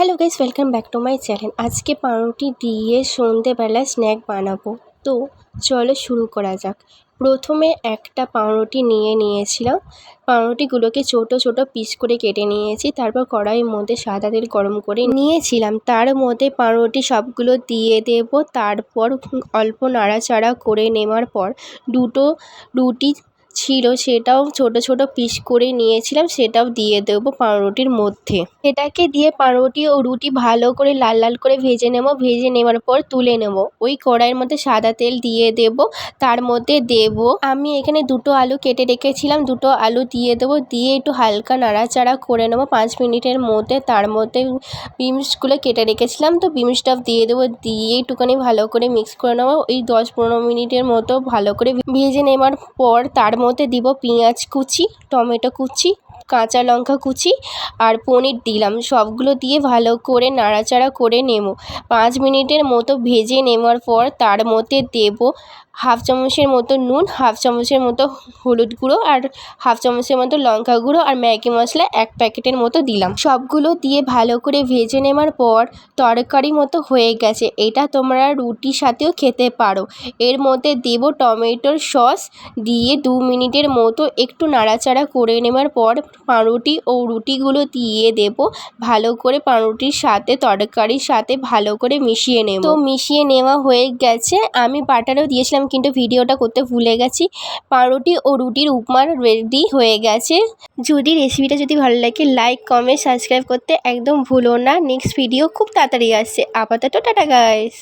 Hello guys welcome back to my channel আজকে পাউরুটি দিয়ে সন্ধেবেলা স্ন্যাক বানাবো। তো চলো শুরু করা যাক। প্রথমে একটা পাউরুটি নিয়ে নিয়েছিলাম। পাউরুটিগুলোকে ছোটো ছোটো পিস করে কেটে নিয়েছি। তারপর কড়াইয়ের মধ্যে সাদা তেল গরম করে নিয়েছিলাম। তার মধ্যে পাউরুটি সবগুলো দিয়ে দেবো। তারপর অল্প নাড়াচাড়া করে নেওয়ার পর দুটো রুটি ছিল সেটাও ছোটো ছোটো পিস করে নিয়েছিলাম, সেটাও দিয়ে দেবো পাউরুটির মধ্যে। এটাকে দিয়ে পাউরুটি ও রুটি ভালো করে লাল লাল করে ভেজে নেব। ভেজে নেওয়ার পর তুলে নেব। ওই কড়াইয়ের মধ্যে সাদা তেল দিয়ে দেব। তার মধ্যে দেব, আমি এখানে দুটো আলু কেটে রেখেছিলাম। দুটো আলু দিয়ে দেবো। দিয়ে একটু হালকা নাড়াচাড়া করে নেব পাঁচ মিনিটের মধ্যে। তার মধ্যে বিমসগুলো কেটে রেখেছিলাম। তো বিনসটা দিয়ে দেবো। দিয়ে একটুখানি ভালো করে মিক্স করে নেব। ওই দশ পনেরো মিনিটের মতো ভালো করে ভেজে নেওয়ার পর তার মধ্যে দিব পেঁয়াজ কুচি, টমেটো কুচি, কাঁচা লঙ্কা কুচি আর পনির দিলাম। সবগুলো দিয়ে ভালো করে নাড়াচাড়া করে নেব। পাঁচ মিনিটের মতো ভেজে নেওয়ার পর তার মধ্যে দেব হাফ চামচের মতো নুন, হাফ চামচের মতো হলুদ গুঁড়ো আর হাফ চামচের মতো লঙ্কা গুঁড়ো আর ম্যাগি মশলা এক প্যাকেটের মতো দিলাম। সবগুলো দিয়ে ভালো করে ভেজে নেওয়ার পর তরকারি মতো হয়ে গেছে। এটা তোমরা রুটির সাথেও খেতে পারো। এর মধ্যে দেব টমেটোর সস দিয়ে দু মিনিটের মতো একটু নাড়াচাড়া করে নেওয়ার পর পাউরুটি ও রুটিগুলো দিয়ে দেব। ভালো করে পাউরুটির সাথে, তরকারির সাথে ভালো করে মিশিয়ে নেব। তো মিশিয়ে নেওয়া হয়ে গেছে। আমি বাটারও দিয়েছিলাম কিন্তু ভিডিওটা করতে ভুলে গেছি। পাউরুটি ও রুটির উপমার রেডি হয়ে গেছে। যদি রেসিপিটা যদি ভালো লাগে লাইক কমেন্ট সাবস্ক্রাইব করতে একদম ভুলো না। নেক্সট ভিডিও খুব তাড়াতাড়ি আসছে। আপাতত টাটা গাইস